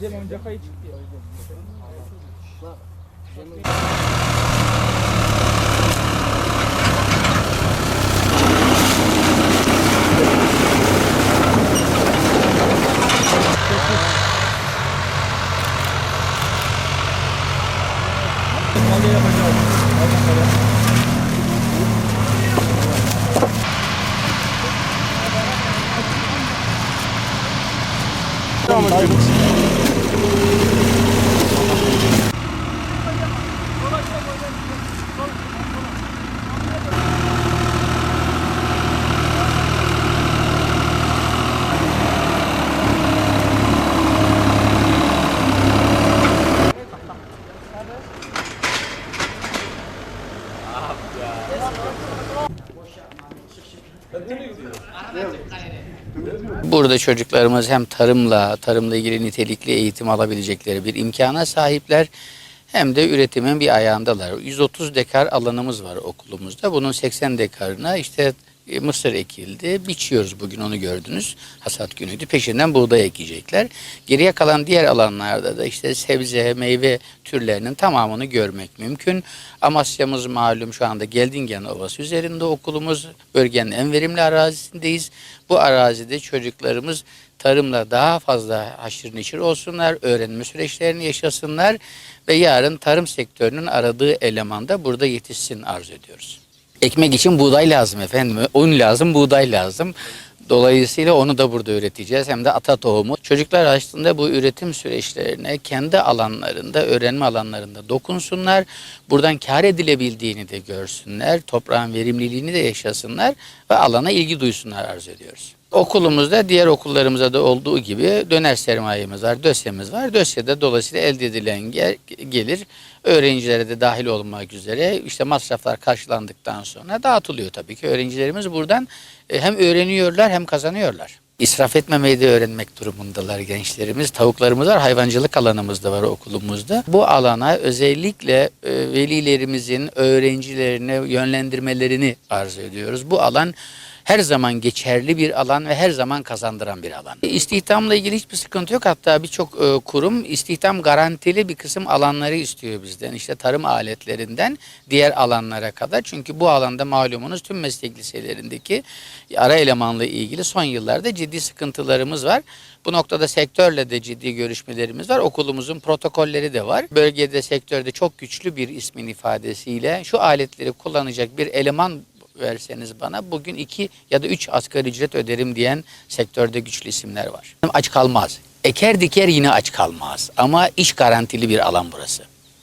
Özlem oyuncak ayı çıktı ya. Tamam hocam. Burada çocuklarımız hem tarımla, tarımla ilgili nitelikli eğitim alabilecekleri bir imkana sahipler. Hem de üretimin bir ayağındalar. 130 dekar alanımız var okulumuzda. Bunun 80 dekarına işte e, mısır ekildi. Biçiyoruz bugün onu gördünüz. Hasat günüydü. Peşinden buğday ekecekler. Geriye kalan diğer alanlarda da işte sebze, meyve türlerinin tamamını görmek mümkün. Amasya'mız malum şu anda Geldingen Ovası üzerinde okulumuz. Bölgenin en verimli arazisindeyiz. Bu arazide çocuklarımız tarımla daha fazla haşır neşir olsunlar, öğrenme süreçlerini yaşasınlar ve yarın tarım sektörünün aradığı eleman da burada yetişsin arzu ediyoruz. Ekmek için buğday lazım efendim, un lazım, buğday lazım. Dolayısıyla onu da burada üreteceğiz hem de ata tohumu. Çocuklar aslında bu üretim süreçlerine kendi alanlarında, öğrenme alanlarında dokunsunlar. Buradan kar edilebildiğini de görsünler. Toprağın verimliliğini de yaşasınlar ve alana ilgi duysunlar arzu ediyoruz. Okulumuzda diğer okullarımızda da olduğu gibi döner sermayemiz var, dösyemiz var. Dösyede dolayısıyla elde edilen gel- gelir öğrencilere de dahil olmak üzere işte masraflar karşılandıktan sonra dağıtılıyor tabii ki. Öğrencilerimiz buradan e, hem öğreniyorlar hem kazanıyorlar. İsraf etmemeyi de öğrenmek durumundalar gençlerimiz. Tavuklarımız var, hayvancılık alanımız da var okulumuzda. Bu alana özellikle e, velilerimizin öğrencilerine yönlendirmelerini arzu ediyoruz. Bu alan her zaman geçerli bir alan ve her zaman kazandıran bir alan. İstihdamla ilgili hiçbir sıkıntı yok. Hatta birçok e, kurum istihdam garantili bir kısım alanları istiyor bizden. İşte tarım aletlerinden diğer alanlara kadar. Çünkü bu alanda malumunuz tüm meslek liselerindeki ara elemanla ilgili son yıllarda ciddi sıkıntılarımız var. Bu noktada sektörle de ciddi görüşmelerimiz var. Okulumuzun protokolleri de var. Bölgede sektörde çok güçlü bir ismin ifadesiyle şu aletleri kullanacak bir eleman verseniz bana bugün iki ya da üç asgari ücret öderim diyen sektörde güçlü isimler var. Aç kalmaz. Eker diker yine aç kalmaz ama iş garantili bir alan burası.